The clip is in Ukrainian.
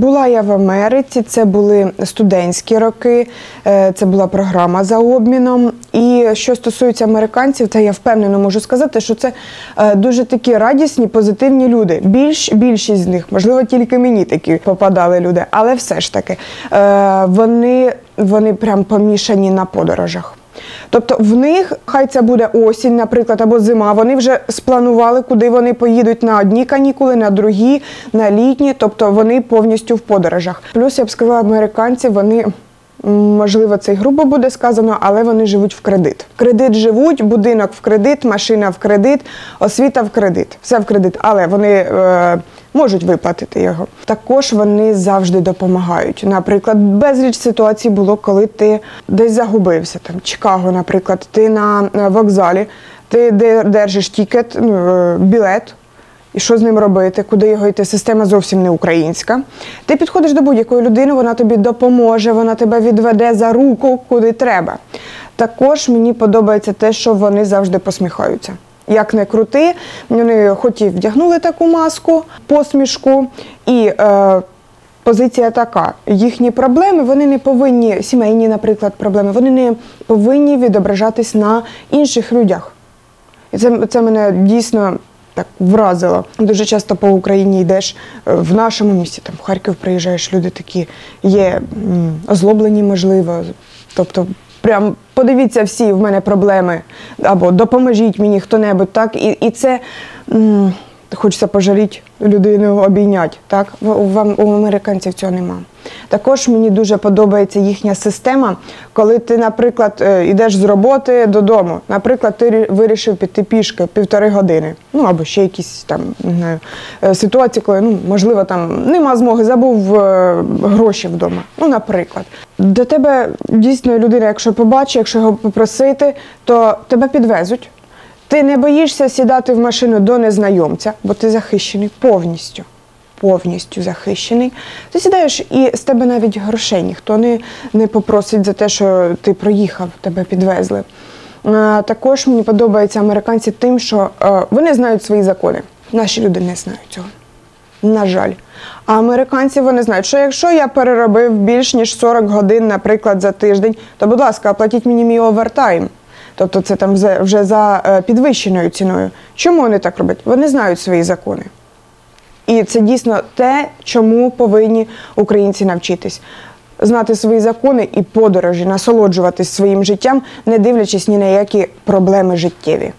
Була я в Америці, це були студентські роки, е, це була програма за обміном. І що стосується американців, то я впевнено можу сказати, що це е, дуже такі радісні, позитивні люди. Більш більшість з них, можливо, тільки мені такі попадали люди, але все ж таки е, вони, вони прям помішані на подорожах. Тобто в них хай це буде осінь, наприклад, або зима. Вони вже спланували, куди вони поїдуть на одні канікули, на другі, на літні. Тобто вони повністю в подорожах. Плюс я б сказала, американці вони. Можливо, це й грубо буде сказано, але вони живуть в кредит. В кредит живуть, будинок в кредит, машина в кредит, освіта в кредит. Все в кредит, але вони е, можуть виплатити його. Також вони завжди допомагають. Наприклад, безліч ситуацій було, коли ти десь загубився. Там Чикаго, наприклад, ти на вокзалі, ти держиш тікет, ну, е, білет. І що з ним робити, куди його йти? Система зовсім не українська. Ти підходиш до будь-якої людини, вона тобі допоможе, вона тебе відведе за руку, куди треба. Також мені подобається те, що вони завжди посміхаються. Як не крути, вони хоч і вдягнули таку маску, посмішку, і е, позиція така: їхні проблеми вони не повинні, сімейні, наприклад, проблеми, вони не повинні відображатись на інших людях. І це, це мене дійсно так вразило. Дуже часто по Україні йдеш е, в нашому місті, там в Харків приїжджаєш, люди такі є озлоблені, можливо. Тобто, прям подивіться всі, в мене проблеми, або допоможіть мені хто-небудь, так? І, і це. Хочеться пожаліти людину, обійняти. Так? Вам- у американців цього нема. Також мені дуже подобається їхня система, коли ти, наприклад, е, йдеш з роботи додому. Наприклад, ти вирішив піти пішки півтори години. Ну або ще якісь там не знаю, е, ситуації, коли ну, можливо там нема змоги, забув е, гроші вдома. Ну, наприклад. До тебе дійсно людина, якщо побачить, якщо його попросити, то тебе підвезуть. Ти не боїшся сідати в машину до незнайомця, бо ти захищений повністю. Повністю захищений. Ти сідаєш і з тебе навіть грошей ніхто не, не попросить за те, що ти проїхав, тебе підвезли. А, також мені подобаються американці тим, що е, вони знають свої закони. Наші люди не знають цього. На жаль. А американці вони знають, що якщо я переробив більш ніж 40 годин, наприклад, за тиждень, то, будь ласка, оплатіть мені мій овертайм. Тобто це там вже- за е, підвищеною ціною. Чому вони так роблять? Вони знають свої закони. І це дійсно те, чому повинні українці навчитись. Знати свої закони і подорожі, насолоджуватись своїм життям, не дивлячись ні на які проблеми життєві.